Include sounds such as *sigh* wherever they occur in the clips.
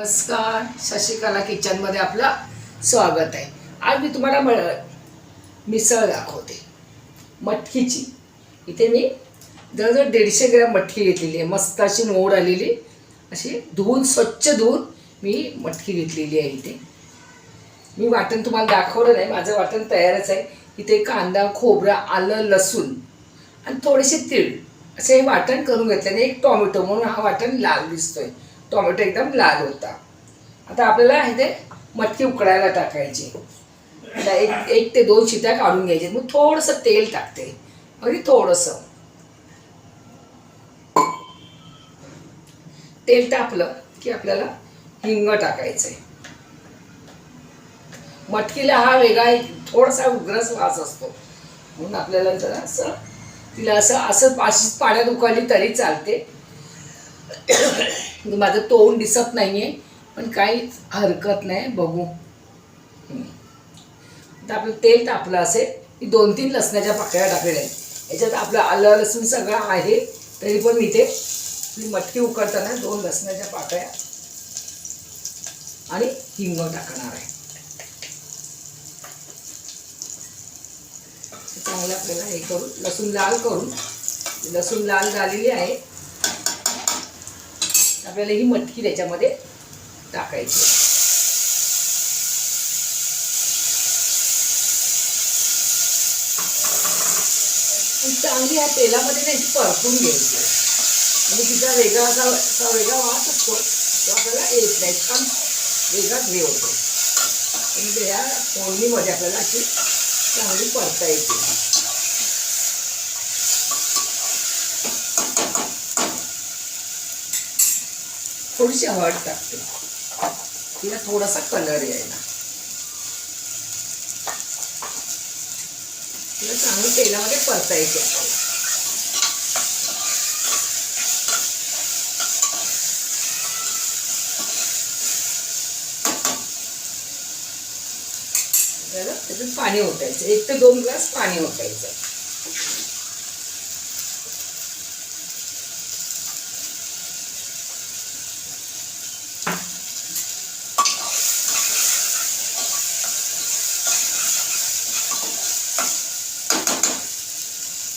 नमस्कार शशिकला किचनमध्ये आपलं स्वागत आहे. आज मी तुम्हाला म- मिसळ दाखवते. मटकीची. इथे मी जवळजवळ दीडशे ग्रॅम मटकी घेतलेली आहे. मस्त अशी मोड आलेली. अशी धुवून स्वच्छ धुवून मी मटकी घेतलेली आहे इथे. मी वाटण तुम्हाला दाखवलं नाही. माझं वाटण तयारच आहे. इथे कांदा खोबरा आलं लसूण आणि थोडेसे तीळ. असे हे वाटण करून घेतल्याने एक टॉमॅटो म्हणून हा वाटण लाल दिसतोय. टोमॅटो एकदम लाल होता. आता आपल्याला इथे मटकी उकडायला टाकायची. आता एक एक ते दोन शिट्या काढून घ्यायचे. मग थोडंसं तेल टाकते. अगदी थोडंसं. तेल टाकलं की आपल्याला हिंग टाकायचं आहे मटकीला हा वेगळा एक थोडासा उग्रच वास असतो. म्हणून आपल्याला जरा असं तिला असं असं अशीच पाण्यात उकळली तरी चालते. *coughs* माझं तोंड दिसत नाही आहे पण काहीच हरकत नाही बघू. आता आपलं तेल तापलं असेल की दोन तीन लसणाच्या पाकळ्या टाकलेल्या आहेत. याच्यात आपलं आलं लसूण सगळं आहे तरी पण मी ते मटकी उकडताना दोन लसणाच्या पाकळ्या आणि हिंग टाकणार आहे. चांगलं आपल्याला हे करून लसूण लाल करून लसूण लाल झालेली आहे. आपल्याला ही मटकी त्याच्यामध्ये टाकायची चांगली ह्या तेलामध्ये त्याची परतून घ्यायची म्हणजे तिचा वेगळा असा असा वेगळा वास असतो तो आपल्याला येत नाही. छान वेगळाच हे होतो. म्हणजे त्या फोडणीमध्ये आपल्याला अशी चांगली परता येते थोडीशी हळद टाकते. तिला थोडासा कलर यायला. तिला चांगलं तेलामध्ये परतायचे आपल्याला त्याच्यात पाणी ओतायचं. एक ते दोन ग्लास पाणी ओतायचं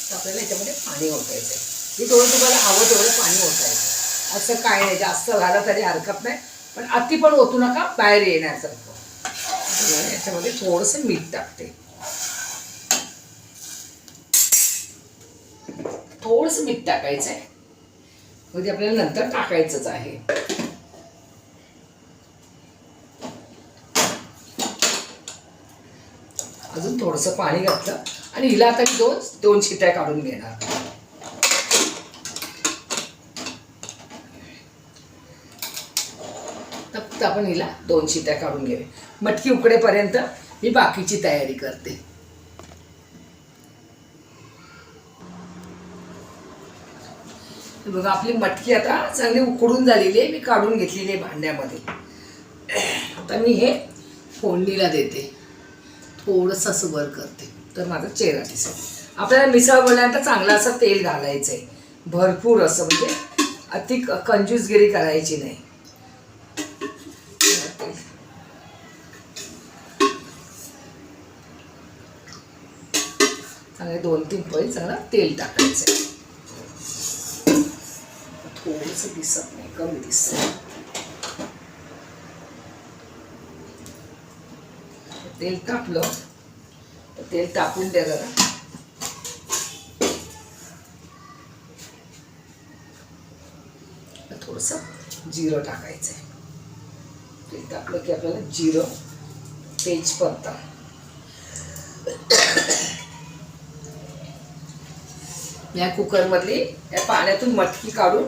तर आपल्याला याच्यामध्ये पाणी ओतायचं मी थोडं तुम्हाला हवं तेवढं पाणी ओतायचं असं काय नाही जास्त झालं तरी हरकत नाही. पण अति पण ओतू नका बाहेर येण्यासारखं. याच्यामध्ये थोडंसं मीठ टाकते. थोडंसं मीठ टाकायचं आहे म्हणजे आपल्याला नंतर टाकायचंच आहे. अजून थोडंसं पाणी घातलं. आणि हिला आता मी दोन दोन शिट्या काढून घेणार फक्त आपण हिला दोन शिट्या काढून घेऊ मटकी उकडेपर्यंत मी बाकीची तयारी करते. बघा आपली मटकी आता चांगली उकडून झालेली आहे. मी काढून घेतलेली आहे भांड्यामध्ये. आता मी हे फोडणीला देते. थोडंसं असं वर करते. तर माझा चेहरा दिसेल. आपल्याला मिसळ बोलल्यानंतर चांगलं असं तेल घालायचं आहे भरपूर असं म्हणजे अति कंजूसगिरी करायची नाही. चांगले दोन तीन पळी चांगलं तेल टाकायचं. आहे थोडंसं दिसत नाही कमी दिसत तेल तापलं तेल टाकून द्या जरा. थोडंसं जिरं टाकायचं आहे तेल टाकलं की आपल्याला जिरं तेजपत्ता. या कुकरमधली या पाण्यातून मटकी काढून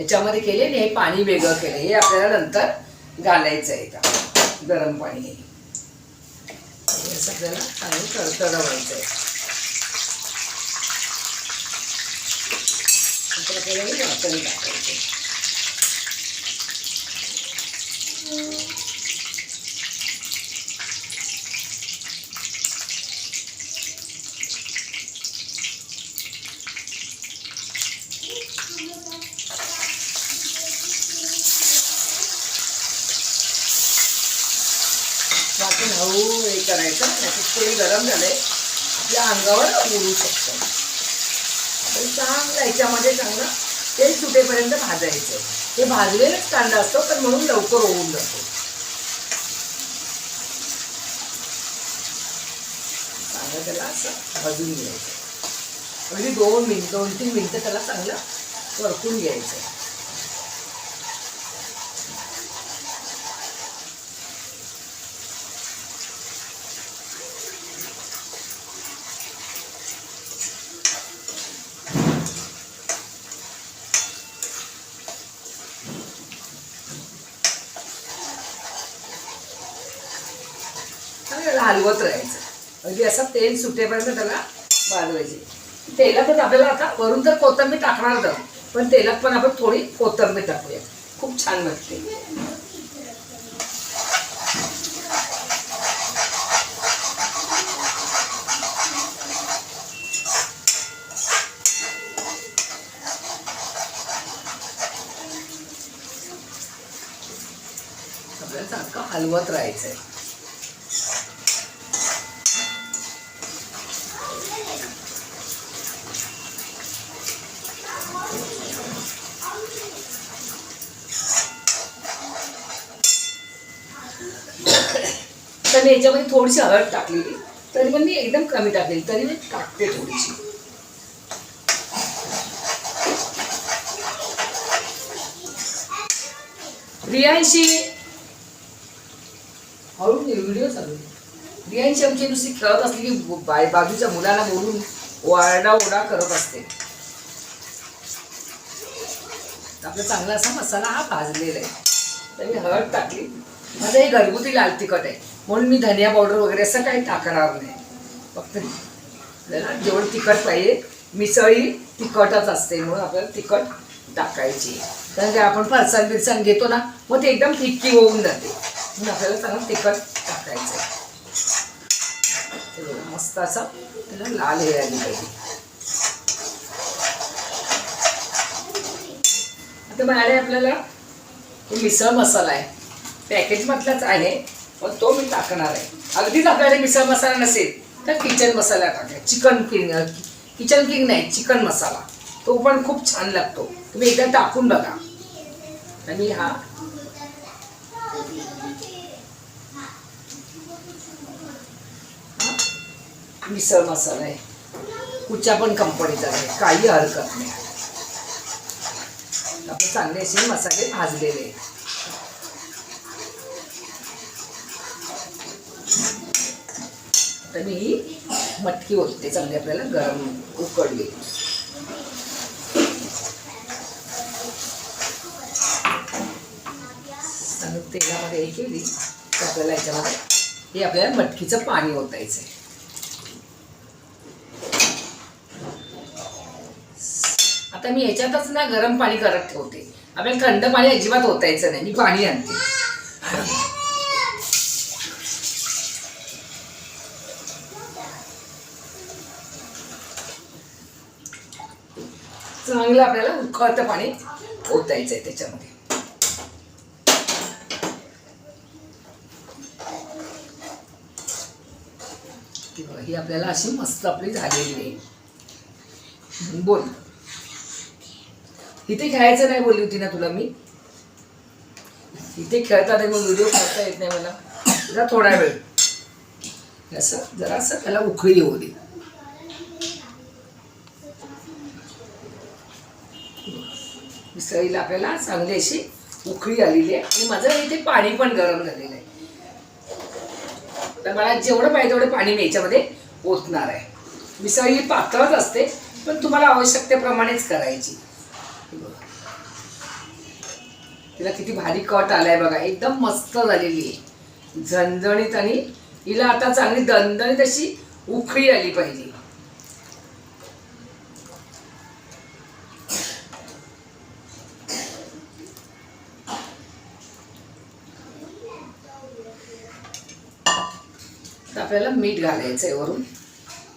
याच्यामध्ये केली आणि हे पाणी वेगळं केलं. हे आपल्याला नंतर घालायचं आहे का गरम पाणी. हे सगळ्याला असं आपल्याला तडतडवायचं आहे. आपल्याला हे वाटण टाकायचं वाटून हळू हे करायचं त्याचं तेल गरम झालंय. आपल्या अंगावर उडू शकतं. तर चांगलं याच्यामध्ये चांगलं तेल सुटेपर्यंत भाजायचं. हे भाजलेलंच कांदा असतो पण म्हणून लवकर होऊन जातो. चांगलं त्याला असं भाजून घ्यायचं. म्हणजे दोन मिनिट दोन तीन मिनिटं त्याला चांगलं परतून घ्यायचं आणि त्याला हलवत राहायचं. अगदी असं तेल सुटेपर्यंत त्याला वाजवायचे पण आपल्याला आता वरून तर कोथंबीर टाकणार तर पण तेलात पण आपण थोडी कोथंबीर टाकूया. खूप छान वाटते आपल्याला सारखं हलवत राहायचंय. तर मी याच्यामध्ये थोडीशी हळद टाकलेली. तरी पण मी एकदम कमी टाकलेली. तरी मी टाकते थोडीशी. रियांशी हळू व्हिडिओ चालू रियांशी आमची नुसती खेळत असली की बाय बाजूच्या मुलाला बोलून वारडा ओरडा करत असते. आपला चांगला असा मसाला हा भाजलेला आहे. तर मी हळद टाकली. माझं हे घरगुती लाल तिखट आहे. म्हणून मी धनिया पावडर वगैरे असं काही टाकणार नाही. फक्त आपल्याला जेवढं तिखट पाहिजे. मिसळी तिखटच असते म्हणून आपल्याला तिखट टाकायची. कारण काय आपण फरसाण बिरसाण घेतो ना मग ते एकदम फिक्की होऊन जाते. म्हणून आपल्याला चांगलं तिखट टाकायचं आहे. मस्त असं त्याला लाल हे आली पाहिजे. आता माझ्याकडे आपल्याला हे मिसळ मसाला आहे. पॅकेजमधलाच आहे. पण तो मी टाकणार आहे. अगदीच आपल्याकडे मिसळ मसाला नसेल तर किचन मसाला टाकाय चिकन किंग किचन किंग नाही चिकन मसाला. तो पण खूप छान लागतो. तुम्ही एकदा टाकून बघा. आणि हा मिसळ मसाला आहे. कुठच्या पण कंपनीचा आहे. काही हरकत नाही. आपण चांगले असे मसाले भाजलेले आहेत. तर मी ही मटकी ओतते चांगली आपल्याला गरम उकडली तेलामध्ये हे केली तर आपल्याला याच्यामध्ये हे आपल्याला मटकीचं पाणी ओतायचं आहे आता मी ह्याच्यातच ना गरम पाणी करत ठेवते. आपल्याला थंड पाणी अजिबात ओतायचं नाही मी पाणी आणते. चांगलं आपल्याला उकळतं पाणी ओतायचं आहे त्याच्यामध्ये. ही आपल्याला अशी मस्त आपली झालेली आहे. बोल. इथे खेळायचं नाही बोलली होती ना तुला मी? इथे खेळता नाही मग व्हिडिओ करता येत नाही मला. जरा थोडा वेळ. असं जरासं त्याला उकळी येऊ दे. मिसळीला आपल्याला चांगली अशी उकळी आलेली आहे. आणि माझं इथे पाणी पण गरम झालेलं आहे. तर मला जेवढं पाहिजे तेवढं पाणी मी याच्यामध्ये ओतणार आहे. मिसळ ही पातळच असते पण तुम्हाला आवश्यकतेप्रमाणेच करायची. तिला किती भारी कट आलाय बघा. एकदम मस्त झालेली आहे. झणझणीत आणि हिला आता चांगली दणदणीत अशी उखळी आली पाहिजे. आपल्याला मीठ घालायचं आहे वरून.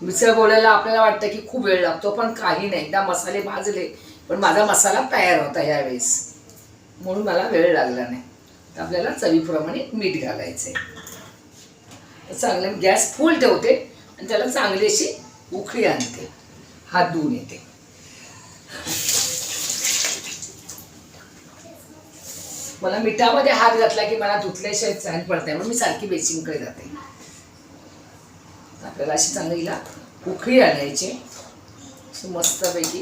मिसळ बोलायला आपल्याला वाटतं की खूप वेळ लागतो पण काही नाही. एकदा मसाले भाजले पण माझा मसाला तयार होता यावेळेस म्हणून मला वेळ लागला नाही. तर आपल्याला चवीप्रमाणे मीठ घालायचं आहे चांगलं चांगले गॅस फुल ठेवते आणि त्याला चांगली अशी उकळी आणते. हात धुवून येते. मला मिठामध्ये हात घातला की मला धुतल्याशिवाय पडत आहे म्हणून मी सारखी बेसिंगकडे जाते. आपल्याला अशी चांगली हिला उकळी आणायची मस्तपैकी.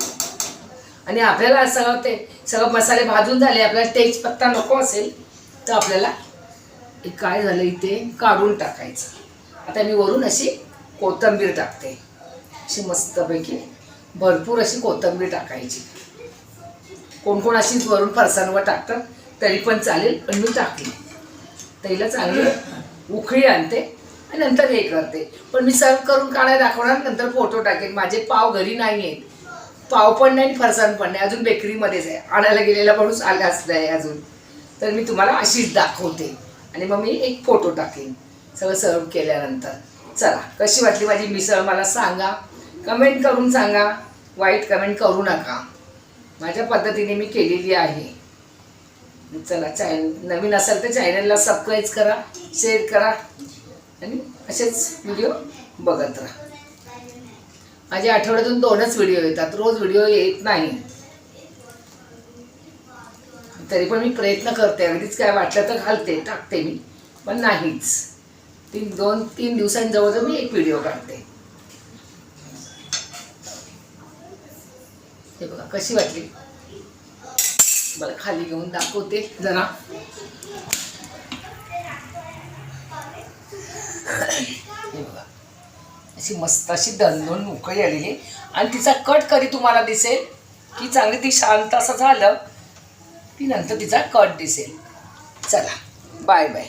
आणि आपल्याला सगळं ते सगळं मसाले भाजून झाले आपल्याला तेजपत्ता नको असेल तर आपल्याला काय झालं इथे? काढून टाकायचं. आता मी वरून अशी कोथिंबीर टाकते. अशी मस्तपैकी भरपूर अशी कोथिंबीर टाकायची. कोण कोण अशीच वरून फरसाणवर टाकतं तरी पण चालेल पण मी टाकली. त्याला चांगली उकळी आणते. आणि नंतर हे करते. पण मी सर्व करून काढाय दाखवणार नंतर फोटो टाकेन. माझे पाव घरी नाही आहेत पाव पण नाही आणि फरसाण पण नाही. अजून बेकरीमध्येच आहे. आणायला गेलेला माणूस आलाच नाही अजून. तर मी तुम्हाला अशीच दाखवते. आणि मग मी एक फोटो टाकेन. सगळं सर्व केल्यानंतर. चला कशी वाटली माझी मिसळ मला सांगा. कमेंट करून सांगा. वाईट कमेंट करू नका. माझ्या पद्धतीने मी केलेली आहे. चला चॅन नवीन असेल तर चॅनलला सबस्क्राईब करा शेअर करा. आणि असेच व्हिडिओ बघत राहा. माझे आठवड्यातून दोनच व्हिडिओ येतात. रोज व्हिडिओ येत नाही. तरी पण मी प्रयत्न करते. अगदीच काय वाटलं तर घालते टाकते मी. पण नाहीच. तीन दोन तीन दिवसांजवळ मी एक व्हिडिओ काढते. हे बघा कशी वाटली? मला खाली घेऊन दाखवते जरा हे बघा अशी मस्त अशी दणदण उकळी आलेली. आणि तिचा कट कधी तुम्हाला दिसेल? की चांगली ती शांत असं झालं की नंतर तिचा कट दिसेल. चला बाय बाय